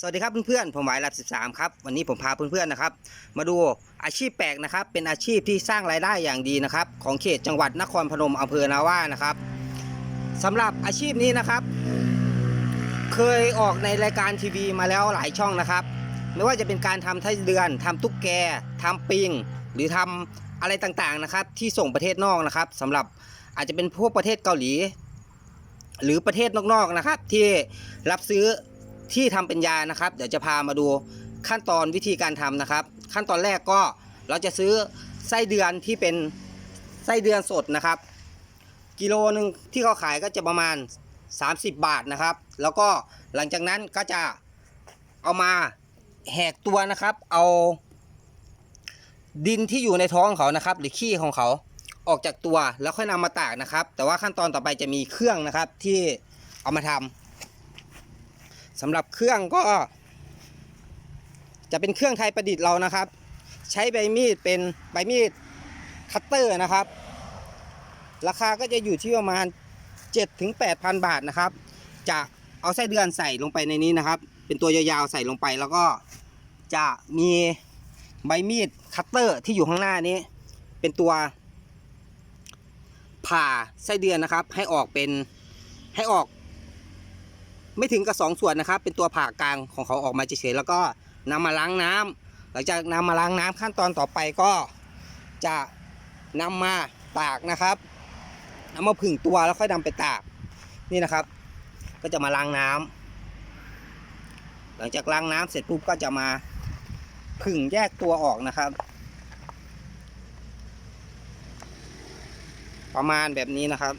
สวัสดีครับเพื่อนๆ ผมหมายรับ13 ครับ วันนี้ผมพาเพื่อนๆนะครับ มาดูอาชีพแปลกนะครับ เป็นอาชีพที่สร้างรายได้อย่างดีนะครับ ของเขตจังหวัดนครพนมอำเภอนาว่านะครับสำหรับอาชีพนี้นะครับ เคยออกในรายการทีวีมาแล้วหลายช่องนะครับ ไม่ว่าจะเป็นการทำไส้เดือนทำตุ๊กแกทำปิง หรือทำอะไรต่างๆนะครับ ที่ส่งประเทศนอกนะครับสำหรับอาจจะเป็นพวกประเทศเกาหลี หรือประเทศนอกๆนะครับ ที่รับซื้อ ที่ทำเป็นยานะครับ เดี๋ยวจะพามาดูขั้นตอนวิธีการทำนะครับ ขั้นตอนแรกก็เราจะซื้อไส้เดือนที่เป็นไส้เดือนสดนะครับ กิโลหนึ่งที่เขาขายก็จะประมาณ 30 บาทนะครับ แล้วก็หลังจากนั้นก็จะเอามาแหกตัวนะครับ เอาดินที่อยู่ในท้องเขานะครับ หรือขี้ของเขาออกจากตัวแล้วค่อยนำมาตากนะครับ แต่ว่าขั้นตอนต่อไปจะมีเครื่องนะครับที่เอามาทำ สำหรับเครื่องก็ จะเป็นเครื่องไทยประดิษฐ์เรานะครับ ใช้ใบมีดเป็นใบมีดคัตเตอร์นะครับ ราคาก็จะอยู่ที่ประมาณ7ถึง8,000 บาทนะครับ จะเอาไส้เดือนใส่ลงไปในนี้นะครับ เป็นตัวยาวๆใส่ลงไปแล้วก็จะมีใบมีดคัตเตอร์ที่อยู่ข้างหน้านี้ เป็นตัว ผ่าไส้เดือนนะครับ ให้ออกเป็นให้ออก ไม่ถึงกับสองส่วนนะครับ เป็นตัวผ่ากลางของเขาออกมาเฉยๆแล้วก็นำมาล้างน้ำหลังจากนำมาล้างน้ำขั้นตอนต่อไปก็จะนำมาตากนะครับนำมาผึ่งตัวแล้วค่อยนำไปตากนี่นะครับ ก็จะมาล้างน้ำหลังจากล้างน้ำเสร็จปุ๊บก็จะมาผึ่งแยกตัวออกนะครับ ประมาณแบบนี้นะครับ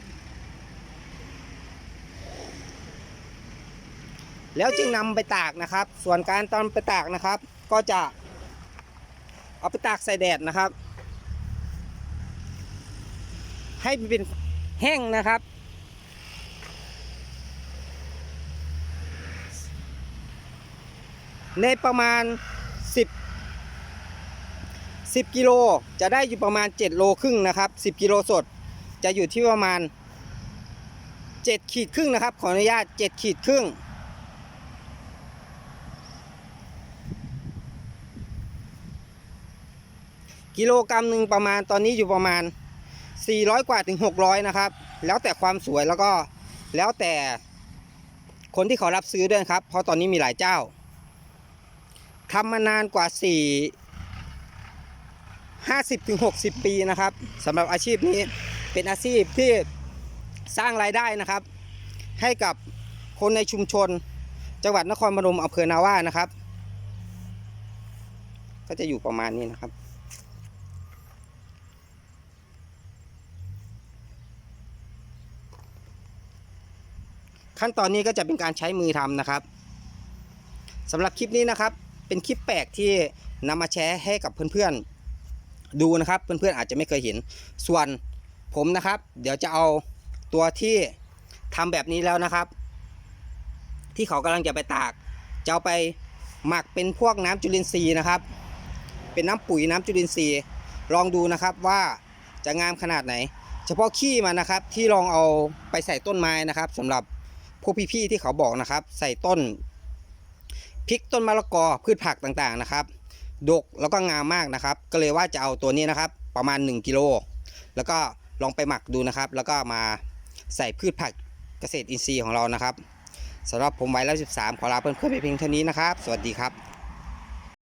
แล้วจึงนำไปตากนะครับ ส่วนการตอนไปตากนะครับ ก็จะเอาไปตากใส่แดดนะครับ ให้เป็นแห้งนะครับ ในประมาณ 10 10กิโลจะได้อยู่ประมาณ 7 โลครึ่งนะครับ 10กิโลสดจะอยู่ที่ประมาณ 7 ขีดครึ่งนะครับ ขออนุญาต 7 ขีดครึ่ง กิโลกรัมหนึ่งประมาณตอนนี้อยู่ประมาณ 400 กว่าถึง 600 นะครับ แล้วแต่ความสวยแล้วก็แล้วแต่คนที่เขารับซื้อด้วยนครับ เพราะตอนนี้มีหลายเจ้าทำมานานกว่า 4 50ถึง60 ปีนะครับสำหรับอาชีพนี้เป็นอาชีพที่สร้างรายได้นะครับ ให้กับคนในชุมชน จังหวัดนครพนมอำเภอนาว่านะครับ ก็จะอยู่ประมาณนี้นะครับ ขั้นตอนนี้ก็จะเป็นการใช้มือทำนะครับสำหรับคลิปนี้นะครับ เป็นคลิปแปลกที่นำมาแชร์ให้กับเพื่อนๆดูนะครับ เพื่อนๆอาจจะไม่เคยเห็น ส่วนผมนะครับ เดี๋ยวจะเอาตัวที่ทำแบบนี้แล้วนะครับ ที่เขากำลังจะไปตากจะเอาไปหมักเป็นพวกน้ำจุลินทรีย์นะครับ เป็นน้ำปุ๋ยน้ำจุลินทรีย์ ลองดูนะครับว่าจะงามขนาดไหน เฉพาะขี้มันนะครับที่ลองเอาไปใส่ต้นไม้นะครับสำหรับ พวกพี่ๆที่เขาบอกนะครับ ใส่ต้นพริกต้นมะละกอพืชผักต่างๆนะครับ ดกแล้วก็งามมากนะครับ ก็เลยว่าจะเอาตัวนี้นะครับ ประมาณ 1กิโลแล้วก็ลองไปหมักดูนะครับ แล้วก็มาใส่พืชผักเกษตรอินทรีย์ของเรานะครับสำหรับผมไว้แล้ว 13 ขอลาเพื่อนๆไปเพียงเท่านี้นะครับ สวัสดีครับ